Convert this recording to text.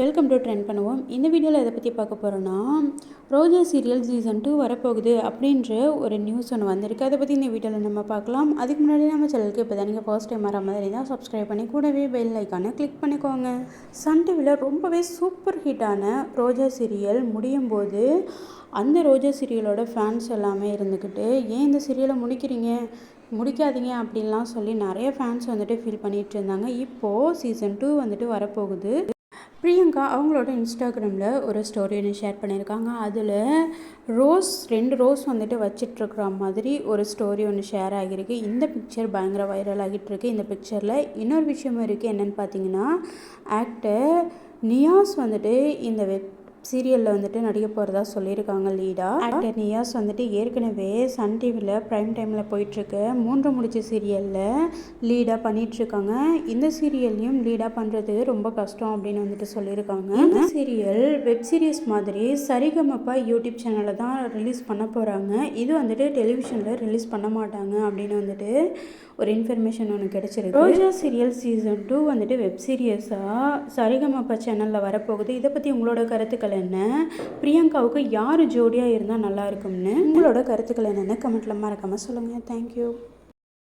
Welcome to trend பண்ணுவோம். இந்த வீடியோவில் எதை பற்றி பார்க்க போகிறோன்னா ரோஜா சீரியல் சீசன் டூ வரப்போகுது அப்படின்ற ஒரு நியூஸ் ஒன்று வந்திருக்கு. அதை பற்றி இந்த வீடியோவில் நம்ம பார்க்கலாம். அதுக்கு முன்னாடி நம்ம சேனலுக்கு இப்போ தான் நீங்கள் ஃபர்ஸ்ட் டைம் வர மாதிரி தான் சப்ஸ்கிரைப் பண்ணி கூடவே பெல் ஐக்கானை கிளிக் பண்ணிக்கோங்க. சன் டிவியில் ரொம்பவே சூப்பர் ஹிட்டான ரோஜா சீரியல் முடியும் போது அந்த ரோஜா சீரியலோட ஃபேன்ஸ் எல்லாமே இருந்துக்கிட்டு ஏன் இந்த சீரியலை முடிக்கிறீங்க? முடிக்காதீங்க அப்படின்லாம் சொல்லி நிறைய ஃபேன்ஸ் வந்துட்டு ஃபீல் பண்ணிகிட்டு இருந்தாங்க. இப்போது சீசன் டூ வந்துட்டு வரப்போகுது. பிரியங்கா அவங்களோட இன்ஸ்டாகிராமில் ஒரு ஸ்டோரி ஒன்று ஷேர் பண்ணியிருக்காங்க. அதில் ரோஸ் ரெண்டு ரோஸ் வந்துட்டு வச்சிட்ருக்குற மாதிரி ஒரு ஸ்டோரி ஒன்று ஷேர் ஆகியிருக்கு. இந்த பிக்சர் பயங்கர வைரல் ஆகிட்டுருக்கு இந்த பிக்சரில் இன்னொரு விஷயமும் இருக்குது என்னென்னு பார்த்தீங்கன்னா ஆக்டர் நியாஸ் வந்துட்டு இந்த வெப் சீரியலில் வந்துட்டு நடிக்க போகிறதா சொல்லியிருக்காங்க லீடாக ஆக்டர் நியாஸ் வந்துட்டு ஏற்கனவே சன் டிவியில் ப்ரைம் டைமில் போயிட்டுருக்க. மூன்று முடிச்ச சீரியலில் லீடாக பண்ணிகிட்ருக்காங்க இந்த சீரியல்லையும் லீடாக பண்ணுறது ரொம்ப கஷ்டம் அப்படின்னு வந்துட்டு சொல்லியிருக்காங்க. இந்த சீரியல் வெப் சீரிஸ் மாதிரி சரிகமப்பா யூடியூப் சேனலில் தான் ரிலீஸ் பண்ண போகிறாங்க இது வந்துட்டு டெலிவிஷனில் ரிலீஸ் பண்ண மாட்டாங்க அப்படின்னு வந்துட்டு ஒரு இன்ஃபர்மேஷன் ஒன்று கிடச்சிருக்கு. ரோஜா சீரியல் சீசன் டூ வந்துட்டு வெப் சீரியஸாக சரிகமப்பா சேனலில் வரப்போகுது. இதை பற்றி உங்களோட கருத்துக்கள் என்ன? பிரியங்காவுக்கு யார் ஜோடியாக இருந்தால் நல்லா இருக்கும்னு? உங்களோட கருத்துக்கள் என்னென்னு கமெண்ட்டில் மறக்காமல் சொல்லுங்கள் தேங்க்யூ